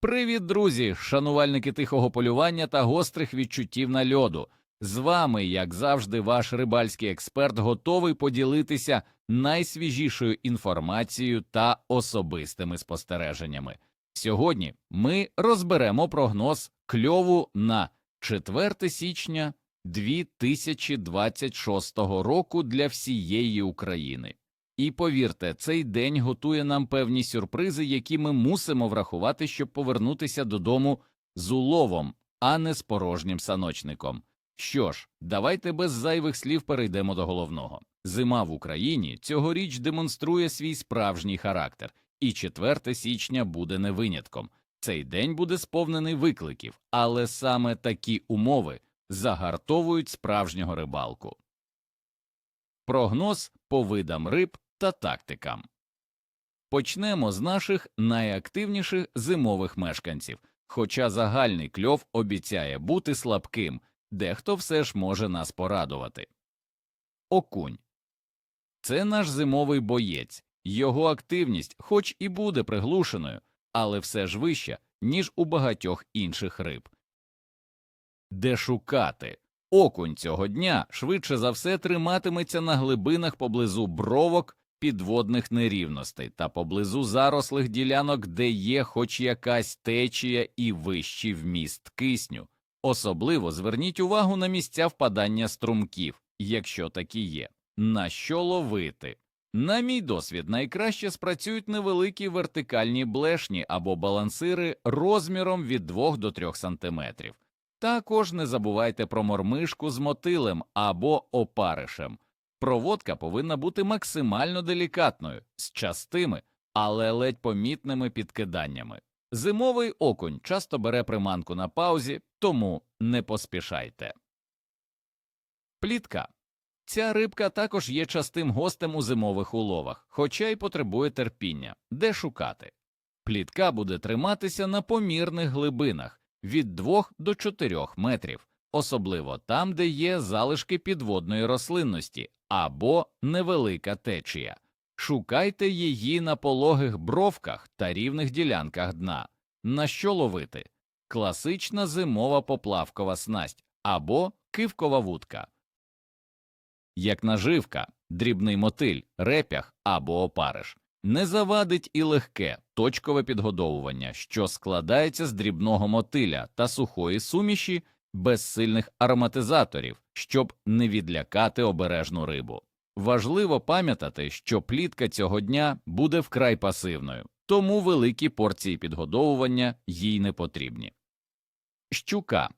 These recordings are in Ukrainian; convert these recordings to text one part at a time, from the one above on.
Привіт, друзі, шанувальники тихого полювання та гострих відчуттів на льоду. З вами, як завжди, ваш рибальський експерт готовий поділитися найсвіжішою інформацією та особистими спостереженнями. Сьогодні ми розберемо прогноз кльову на 4 січня 2026 року для всієї України. І повірте, цей день готує нам певні сюрпризи, які ми мусимо врахувати, щоб повернутися додому з уловом, а не з порожнім саночником. Що ж, давайте без зайвих слів перейдемо до головного. Зима в Україні цьогоріч демонструє свій справжній характер, і 4 січня буде не винятком. Цей день буде сповнений викликів, але саме такі умови загартовують справжнього рибалку. Прогноз по видам риб та тактикам. Почнемо з наших найактивніших зимових мешканців, хоча загальний кльов обіцяє бути слабким, дехто все ж може нас порадувати. Окунь це наш зимовий боєць, його активність, хоч і буде приглушеною, але все ж вища, ніж у багатьох інших риб. Де шукати? Окунь цього дня швидше за все триматиметься на глибинах поблизу бровок, підводних нерівностей та поблизу зарослих ділянок, де є хоч якась течія і вищий вміст кисню. Особливо зверніть увагу на місця впадання струмків, якщо такі є. На що ловити? На мій досвід, найкраще спрацюють невеликі вертикальні блешні або балансири розміром від 2 до 3 см. Також не забувайте про мормишку з мотилем або опаришем. Проводка повинна бути максимально делікатною, з частими, але ледь помітними підкиданнями. Зимовий окунь часто бере приманку на паузі, тому не поспішайте. Плітка. Ця рибка також є частим гостем у зимових уловах, хоча й потребує терпіння, де шукати. Плітка буде триматися на помірних глибинах від 2 до 4 метрів, особливо там, де є залишки підводної рослинності або невелика течія. Шукайте її на пологих бровках та рівних ділянках дна. На що ловити? Класична зимова поплавкова снасть або кивкова вудка. Як наживка, дрібний мотиль, репях або опариш. Не завадить і легке точкове підгодовування, що складається з дрібного мотиля та сухої суміші без сильних ароматизаторів, щоб не відлякати обережну рибу. Важливо пам'ятати, що плітка цього дня буде вкрай пасивною, тому великі порції підгодовування їй не потрібні. Щука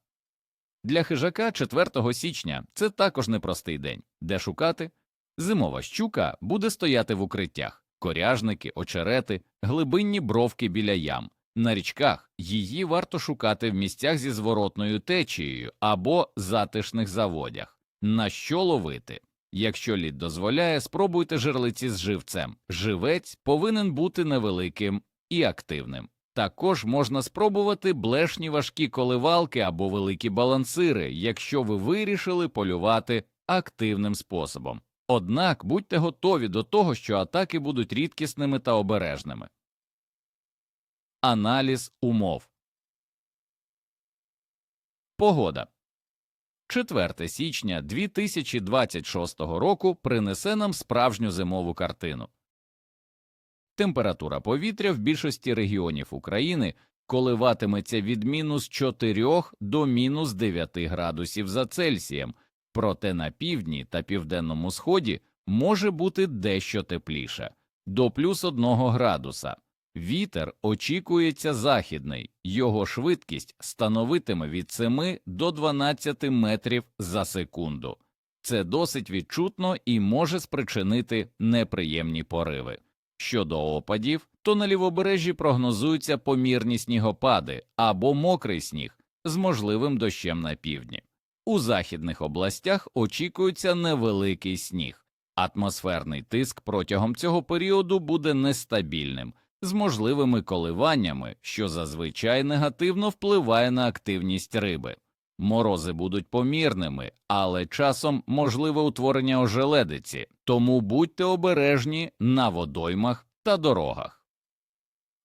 для хижака 4 січня це також непростий день, де шукати. Зимова щука буде стояти в укриттях, коряжники, очерети, глибинні бровки біля ям. На річках її варто шукати в місцях зі зворотною течією або затишних заводях. На що ловити? Якщо лід дозволяє, спробуйте жерлиці з живцем. Живець повинен бути невеликим і активним. Також можна спробувати блешні важкі коливалки або великі балансири, якщо ви вирішили полювати активним способом. Однак будьте готові до того, що атаки будуть рідкісними та обережними. Аналіз умов Погода 4 січня 2026 року принесе нам справжню зимову картину. Температура повітря в більшості регіонів України коливатиметься від мінус 4 до мінус 9 градусів за Цельсієм, проте на півдні та південному сході може бути дещо тепліше до плюс 1 градуса. Вітер очікується західний, його швидкість становитиме від 7 до 12 метрів за секунду. Це досить відчутно і може спричинити неприємні пориви. Щодо опадів, то на лівобережжі прогнозуються помірні снігопади або мокрий сніг з можливим дощем на півдні. У західних областях очікується невеликий сніг. Атмосферний тиск протягом цього періоду буде нестабільним, з можливими коливаннями, що зазвичай негативно впливає на активність риби. Морози будуть помірними, але часом можливе утворення ожеледиці, тому будьте обережні на водоймах та дорогах.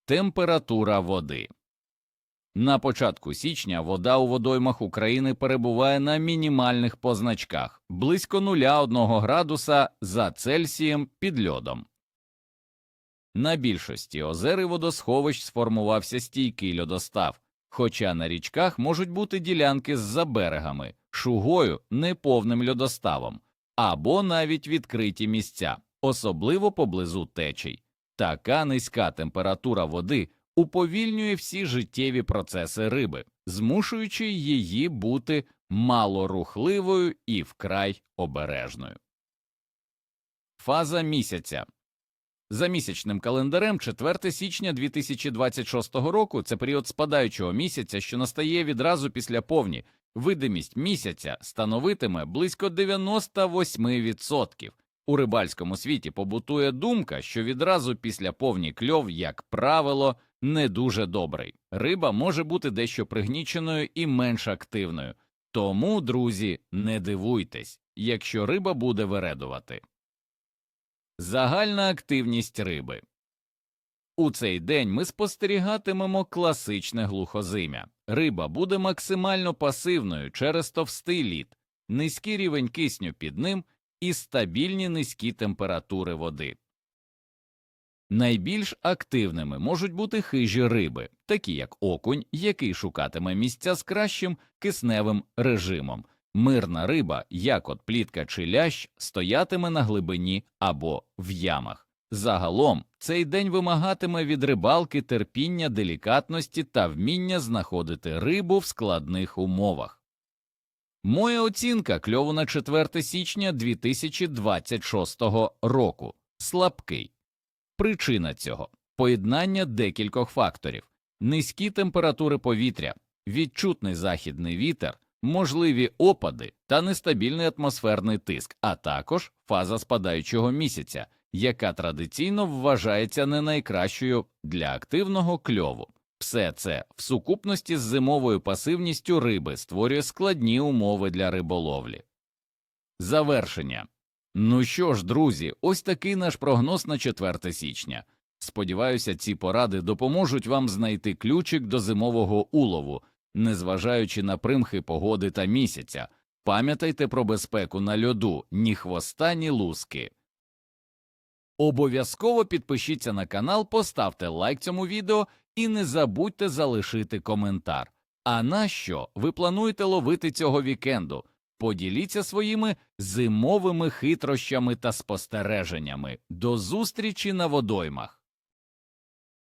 Температура води На початку січня вода у водоймах України перебуває на мінімальних позначках близько 0,1 градуса за Цельсієм під льодом. На більшості озер і водосховищ сформувався стійкий льодостав, хоча на річках можуть бути ділянки з заберегами, шугою, неповним льодоставом, або навіть відкриті місця, особливо поблизу течій. Така низька температура води уповільнює всі життєві процеси риби, змушуючи її бути малорухливою і вкрай обережною. Фаза місяця за місячним календарем 4 січня 2026 року це період спадаючого місяця, що настає відразу після повні. Видимість місяця становитиме близько 98%. У рибальському світі побутує думка, що відразу після повні кльов, як правило, не дуже добрий. Риба може бути дещо пригніченою і менш активною. Тому, друзі, не дивуйтесь, якщо риба буде виредувати. Загальна активність риби у цей день ми спостерігатимемо класичне глухозим'я. Риба буде максимально пасивною через товстий лід, низький рівень кисню під ним і стабільні низькі температури води. Найбільш активними можуть бути хижі риби, такі як окунь, який шукатиме місця з кращим кисневим режимом. Мирна риба, як от плітка чи лящ, стоятиме на глибині або в ямах. Загалом цей день вимагатиме від рибалки терпіння, делікатності та вміння знаходити рибу в складних умовах. Моя оцінка кльову на 4 січня 2026 року слабкий. Причина цього поєднання декількох факторів низькі температури повітря, відчутний західний вітер, можливі опади та нестабільний атмосферний тиск, а також фаза спадаючого місяця, яка традиційно вважається не найкращою для активного кльову. Все це в сукупності з зимовою пасивністю риби створює складні умови для риболовлі. Завершення. Ну що ж, друзі, ось такий наш прогноз на 4 січня. Сподіваюся, ці поради допоможуть вам знайти ключик до зимового улову, незважаючи на примхи погоди та місяця. Пам'ятайте про безпеку на льоду, ні хвоста, ні луски. Обов'язково підпишіться на канал, поставте лайк цьому відео і не забудьте залишити коментар. А на що ви плануєте ловити цього вікенду? Поділіться своїми зимовими хитрощами та спостереженнями. До зустрічі на водоймах.